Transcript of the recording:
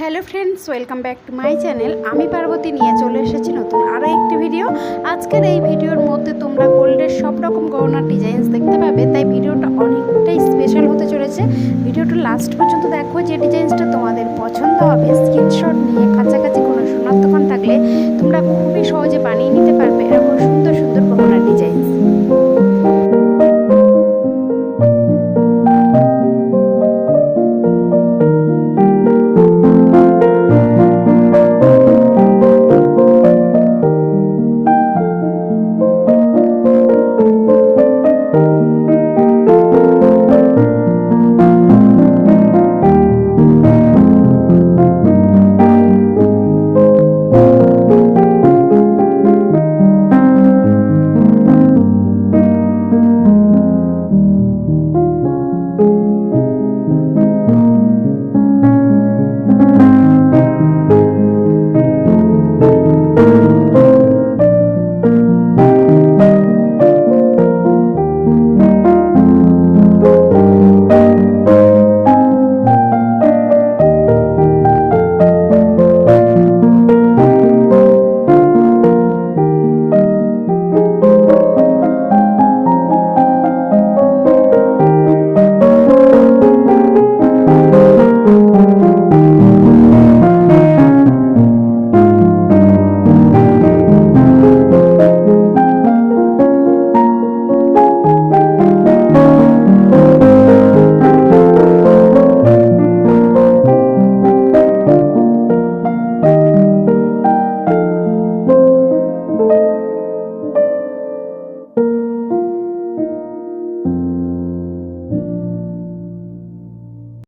Hello friends, welcome back to my channel. আমি পার্বতী নিয়ে চলে এসেছি নতুন আরও একটি ভিডিও। আজকের এই ভিডিওর মধ্যে তোমরা গোল্ডের সব রকম গহনার ডিজাইনস দেখতে পাবে, তাই ভিডিওটা অনেকটাই স্পেশাল হতে চলেছে। ভিডিওটা লাস্ট পর্যন্ত দেখো, যে ডিজাইনসটা তোমাদের পছন্দ হবে স্ক্রিনশট নিয়ে কাছাকাছি কোনো সোনার দোকান থাকলে তোমরা খুবই সহজে বানিয়ে নিতে পারবে খুব সুন্দর সুন্দর ফটোটার ডিজাইন।